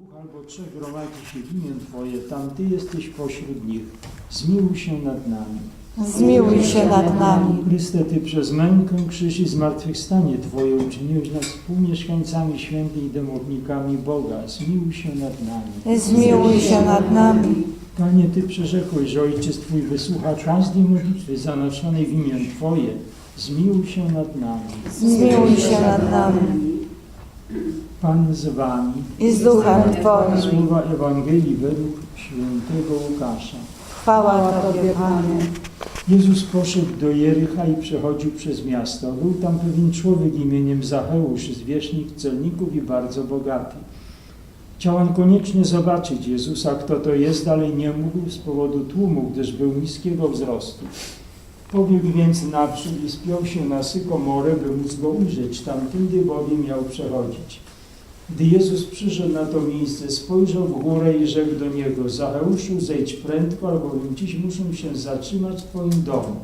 dwóch albo trzech gromadzi się w imię Twoje, tam Ty jesteś pośród nich. Zmiłuj się nad nami. Zmiłuj się nad nami. Chryste, Ty przez mękę, krzyż i zmartwychwstanie Twoje uczyniłeś nas współmieszkańcami świętymi i domownikami Boga. Zmiłuj się nad nami. Zmiłuj się nad nami. Panie, Ty przyrzekłeś, że Ojciec Twój wysłucha każdej modlitwy zanoszonej w imię Twoje. Zmiłuj się nad nami. Zmiłuj się nad nami. Pan z Wami. I z duchem Twoim. Słowa Ewangelii według świętego Łukasza. Chwała Tobie, Panie. Jezus poszedł do Jericha i przechodził przez miasto. Był tam pewien człowiek imieniem Zacheusz, zwierzchnik celników i bardzo bogaty. Chciał on koniecznie zobaczyć Jezusa, kto to jest, ale nie mógł z powodu tłumu, gdyż był niskiego wzrostu. Pobiegł więc naprzód i spiął się na sykomorę, by móc go ujrzeć, tamtędy bowiem miał przechodzić. Gdy Jezus przyszedł na to miejsce, spojrzał w górę i rzekł do niego, Zacheuszu, zejdź prędko, albowiem dziś muszę się zatrzymać w Twoim domu.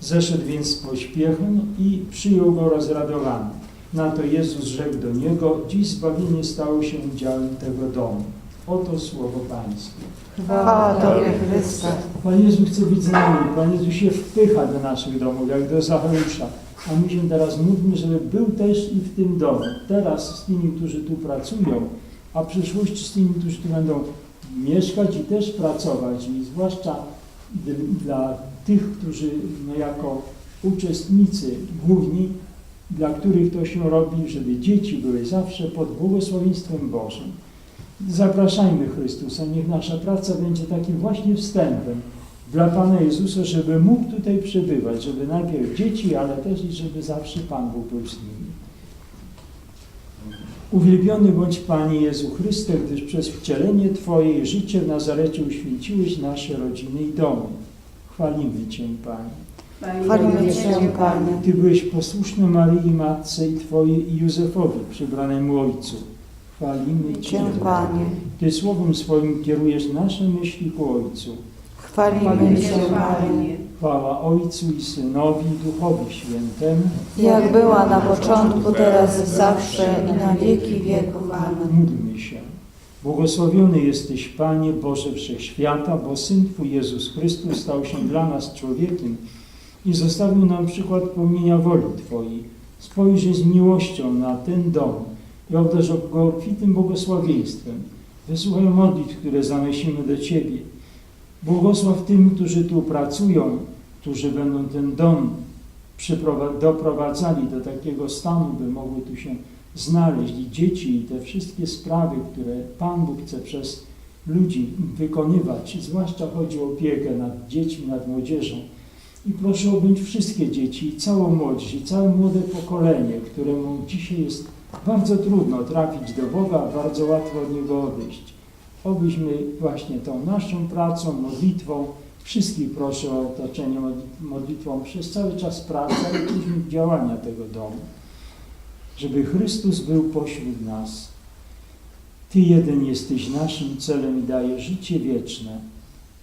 Zeszedł więc z pośpiechem i przyjął go rozradowany. Na to Jezus rzekł do niego, dziś zbawienie stało się działem tego domu. Oto słowo Pańskie. Chwała Tobie, Chryste. Pan Jezus chce być z nami. Pan Jezus się wpycha do naszych domów, jak do Zacheusza. A my się teraz módlmy, żeby był też i w tym domu. Teraz z tymi, którzy tu pracują, a w przyszłości z tymi, którzy tu będą mieszkać i też pracować. I zwłaszcza dla tych, którzy no, jako uczestnicy główni, dla których to się robi, żeby dzieci były zawsze pod błogosławieństwem Bożym. Zapraszajmy Chrystusa, niech nasza praca będzie takim właśnie wstępem dla Pana Jezusa, żeby mógł tutaj przebywać, żeby najpierw dzieci, ale też i żeby zawsze Pan był z nimi. Uwielbiony bądź Panie Jezu Chryste, gdyż przez wcielenie Twoje i życie w Nazarecie uświęciłeś nasze rodziny i domy. Chwalimy Cię, Panie. Chwalimy Cię, Panie. Ty byłeś posłuszny Maryi Matce i Twojej i Józefowi, przybranemu Ojcu. Chwalimy Cię, Panie. Ty słowem swoim kierujesz nasze myśli ku Ojcu. Chwalimy Cię, Panie. Chwała Ojcu i Synowi i Duchowi Świętemu. Jak była na początku, teraz i zawsze i na wieki wieków. Amen. Módlmy się. Błogosławiony jesteś, Panie Boże Wszechświata, bo Syn Twój Jezus Chrystus stał się dla nas człowiekiem i zostawił nam przykład pełnienia woli Twojej. Spojrzyj z miłością na ten dom i obdarz go obfitym błogosławieństwem. Wysłuchaj modlitw, które zanosimy do Ciebie. Błogosław tym, którzy tu pracują, którzy będą ten dom doprowadzali do takiego stanu, by mogły tu się znaleźć i dzieci i te wszystkie sprawy, które Pan Bóg chce przez ludzi wykonywać, zwłaszcza chodzi o opiekę nad dziećmi, nad młodzieżą. I proszę objąć wszystkie dzieci całą młodzież i całe młode pokolenie, któremu dzisiaj jest bardzo trudno trafić do Boga, bardzo łatwo od Niego odejść. Obyśmy właśnie tą naszą pracą, modlitwą, wszystkich proszę o otoczenie modli- modlitwą przez cały czas pracy, ale później działania tego domu żeby Chrystus był pośród nas. Ty jeden jesteś naszym celem i dajesz życie wieczne